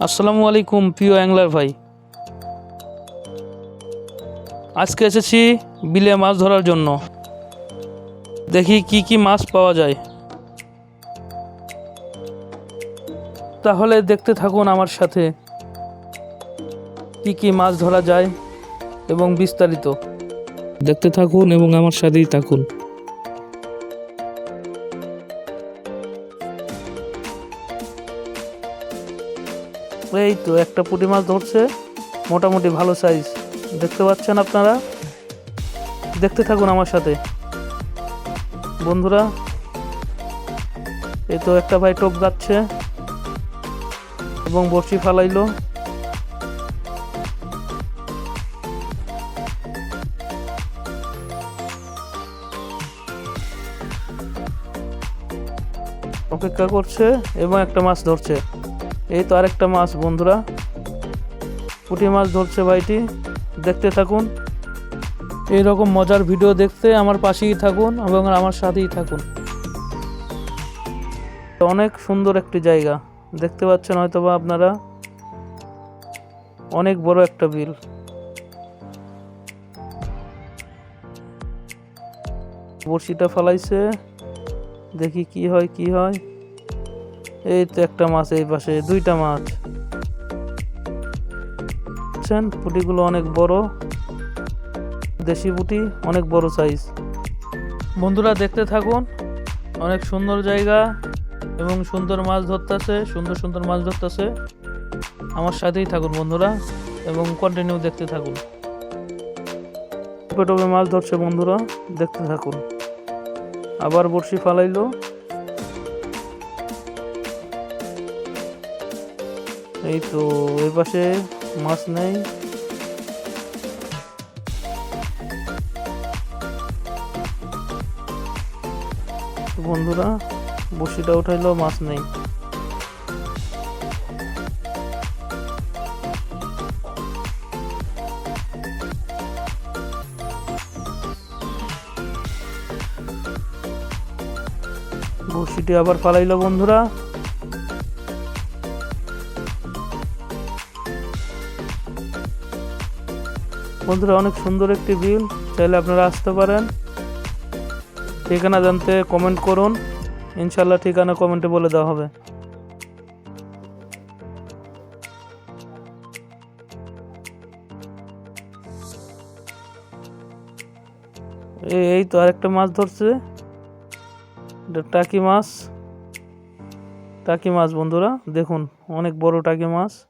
আসসালামু আলাইকুম, প্রিয় অ্যাংলার ভাই। আজকে এসেছি বিলে মাছ ধরার জন্য। দেখি কি কি মাছ পাওয়া যায়। তাহলে দেখতে থাকুন আমার সাথে কি কি মাছ ধরা যায় এবং বিস্তারিত। দেখতে থাকুন এবং আমার সাথেই থাকুন। এই তো একটা পুঁটি মাছ ধরছে, মোটামুটি ভালো সাইজ দেখতে পাচ্ছেন আপনারা? দেখতে থাকুন আমার সাথে। বন্ধুরা, এই তো একটা ভাই টোপ গাচ্ছে এবং বড়শি ফালাইলো। অপেক্ষা করছে এবং একটা মাছ ধরছে। এই তো আরেকটা মাছ, বন্ধুরা। পুঁটি মাছ ধরছে ভাইটি। দেখতে থাকুন। এই রকম মজার ভিডিও দেখতে আমার পাশেই থাকুন এবং আমার সাথেই থাকুন। অনেক সুন্দর একটি জায়গা। দেখতে পাচ্ছেন হয়তো বা আপনারা। অনেক বড় একটা বিল। বড়শিটা ফালাইছে। দেখি কি হয় কি হয়। এই তো একটা মাছ এই পাশে, দুইটা মাছ। বুঝছেন পুঁটিগুলো অনেক বড়। দেশি পুঁটি, অনেক বড় সাইজ বন্ধুরা, দেখতে থাকুন। অনেক সুন্দর জায়গা এবং সুন্দর মাছ ধরতেছে, সুন্দর সুন্দর মাছ ধরতেছে। আমার সাথেই থাকুন বন্ধুরা এবং কন্টিনিউ দেখতে থাকুন। টোপে টোপে মাছ ধরছে বন্ধুরা, দেখতে থাকুন। আবার বড়শি ফালাইলো। এই তো, ওই পাশে মাছ নেই। বন্ধুরা, বসিটা উঠাইলো মাছ নেই। বসিটি আবার ফালাইলো বন্ধুরা। বন্ধুরা, অনেক সুন্দর একটি বিল। চাইলে আপনারা আসতে পারেন। ঠিকানা জানতে কমেন্ট করুন। ইনশাল্লাহ ঠিকানা কমেন্টে বলে দেওয়া হবে। এই- তো আরেকটা মাছ ধরছে। এটা টাকি মাছ। টাকি মাছ বন্ধুরা, দেখুন, অনেক বড় টাকি মাছ।